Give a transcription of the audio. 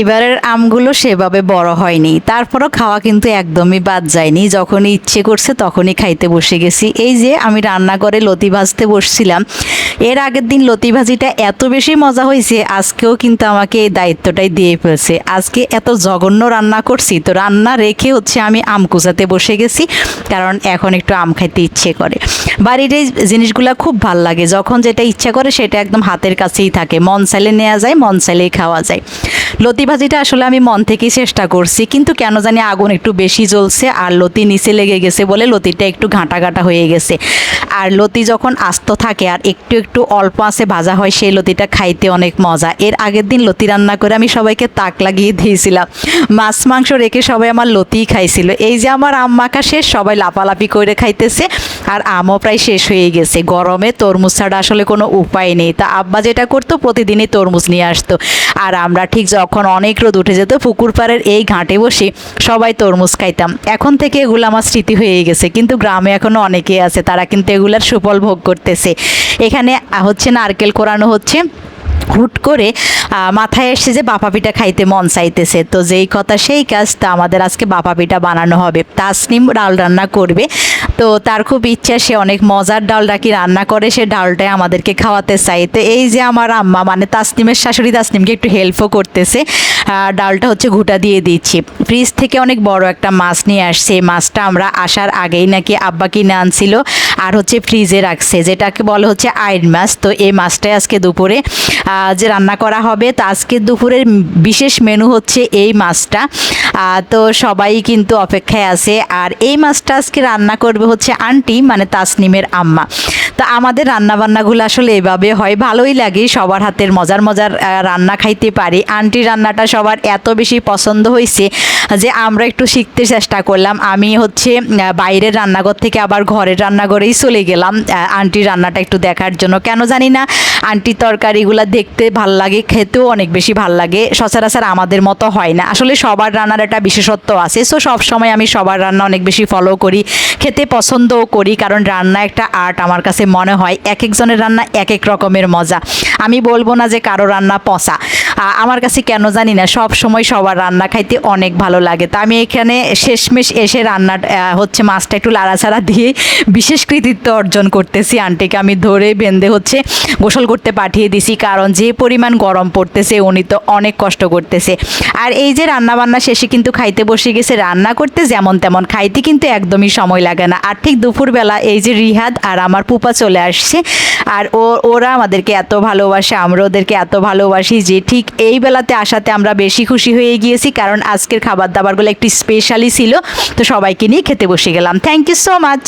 এবারের আমগুলো সেভাবে বড় হয়নি। তারপরও খাওয়া কিন্তু একদমই বাদ যায়নি। যখনই ইচ্ছে করছে তখনই খাইতে বসে গেছি। এই যে আমি রান্না করে লতি ভাজতে বসছিলাম, এর আগের দিন লতি ভাজিটা এত বেশি মজা হয়েছে, আজকেও কিন্তু আমাকে এই দায়িত্বটাই দিয়ে ফেলছে। আজকে এত জঘন্য রান্না করছি, তো রান্না রেখে হচ্ছে আমি আম কুচাতে বসে গেছি, কারণ এখন একটু আম খাইতে ইচ্ছে করে। বাড়ির এই জিনিসগুলো খুব ভালো লাগে। যখন যেটা ইচ্ছা করে সেটা একদম হাতের কাছেই থাকে। মন চাইলে নেওয়া যায়, মন চাইলেই খাওয়া যায়। লতি ভাজিটা আসলে আমি মন থেকেই চেষ্টা করছি, কিন্তু কেন জানি আগুন একটু বেশি জ্বলছে আর লতি নিচে লেগে গেছে বলে লতিটা একটু ঘাঁটা ঘাঁটা হয়ে গেছে। আর লতি যখন আস্ত থাকে আর একটু একটু অল্প আছে ভাজা হয়, সেই লতিটা খাইতে অনেক মজা। এর আগের দিন লতি রান্না করে আমি সবাইকে তাক লাগিয়ে দিয়েছিলাম। মাছ মাংস রেখে সবাই আমার লতিই খাইছিল। এই যে আমার আম মাখা শেষ, সবাই লাপালাপি করে খাইতেছে আর আমও প্রায় শেষ হয়ে গেছে। গরমে তরমুজ ছাড়া আসলে কোনো উপায় নেই। তা আব্বা যেটা করতো, প্রতিদিনই তরমুজ নিয়ে আসতো। আর আমরা ঠিক যখন অনেক রোদ উঠে যেত, পুকুর পাড়ের এই ঘাটে বসে সবাই তরমুজ খাইতাম। এখন থেকে এগুলো আমার স্মৃতি হয়ে গেছে, কিন্তু গ্রামে এখনও অনেকেই আছে, তারা কিন্তু এগুলার সুফল ভোগ করতেছে। এখানে হচ্ছে নারকেল কোরানো হচ্ছে। হুট করে মাথায় এসছে যে বাপা পিঠা খাইতে মন চাইতেছে, তো যেই কথা সেই কাজ তা আমাদের আজকে বাপা পিঠা বানানো হবে। তাসনিম ডাল রান্না করবে। তো তার খুব ইচ্ছা, সে অনেক মজার ডালটা কি রান্না করে, সে ডালটাই আমাদেরকে খাওয়াতে চাই তো এই যে আমার আম্মা মানে তাসনিমের শাশুড়ি তাসনিমকে একটু হেল্পও করতেছে ডালটা হচ্ছে ঘুটা দিয়ে দিচ্ছি। ফ্রিজ থেকে অনেক বড় একটা মাছ নিয়ে আসছে, এই মাছটা আমরা আসার আগেই নাকি আব্বা কিনে আনছিল আর হচ্ছে ফ্রিজে রাখছে, যেটাকে বলে হচ্ছে আইন মাছ তো এই মাছটাই আজকে দুপুরে যে রান্না করা হবে, তো আজকে দুপুরের বিশেষ মেনু হচ্ছে এই মাছটা। তো সবাই কিন্তু অপেক্ষায় আছে। আর এই মাছটা আজকে রান্না করবে হচ্ছে আন্টি মানে তাসনিমের আম্মা। তো আমাদের রান্না বান্নাগুলো আসলে এভাবে হয়, ভালোই লাগে, সবার হাতের মজার মজার রান্না খাইতে পারি। আন্টির রান্নাটা সবার এত বেশি পছন্দ হয়েছে যে আমরা একটু শিখতে চেষ্টা করলাম। আমি হচ্ছে বাইরের রান্নাঘর থেকে আবার ঘরের রান্নাঘরেই চলে গেলাম। আন্টির রান্নাটা একটু দেখার জন্য। কেন জানি না, আন্টির তরকারিগুলো দেখতে ভালো লাগে, খেতেও অনেক বেশি ভালো লাগে। সচরাচর আমাদের মতো হয় না। আসলে সবার রান্নার একটা বিশেষত্ব আছে। সো সবসময় আমি সবার রান্না অনেক বেশি ফলো করি, খেতে পছন্দও করি, কারণ রান্না একটা আর্ট আমার কাছে মনে হয়। এক একজনের রান্না এক এক রকমের মজা। আমি বলব না যে কারও রান্না পচা। আমার কাছে কেন জানি না, সব সময় সবার রান্না খাইতে অনেক ভালো লাগে। তা আমি এখানে শেষমেশ এসে রান্না হচ্ছে মাছটা একটু লাড়াছাড়া দিয়ে বিশেষ কৃতিত্ব অর্জন করতেছি আন্টিকে। আমি ধরে বেঁধে হচ্ছে গোসল করতে পাঠিয়ে দিছি, কারণ যে পরিমাণ গরম পড়তেছে উনি তো অনেক কষ্ট করতেছে। আর এই যে রান্না বান্না শেষে কিন্তু খাইতে বসে গেছে, রান্না করতে যেমন তেমন, খাইতে কিন্তু একদমই সময় লাগে না। আর ঠিক দুপুরবেলা এই যে রিহাদ আর আমার পুপা চলে আসছে, আর ও, ওরা আমাদেরকে এত ভালোবাসে আমরা ওদেরকে এত ভালোবাসি যে ঠিক এই বেলাতে আসাতে আমরা বেশি খুশি হয়ে গিয়েছি, কারণ আজকের খাবার দাবারগুলো একটু স্পেশালি ছিল। তো সবাইকে নিয়ে খেতে বসে গেলাম। Thank you so much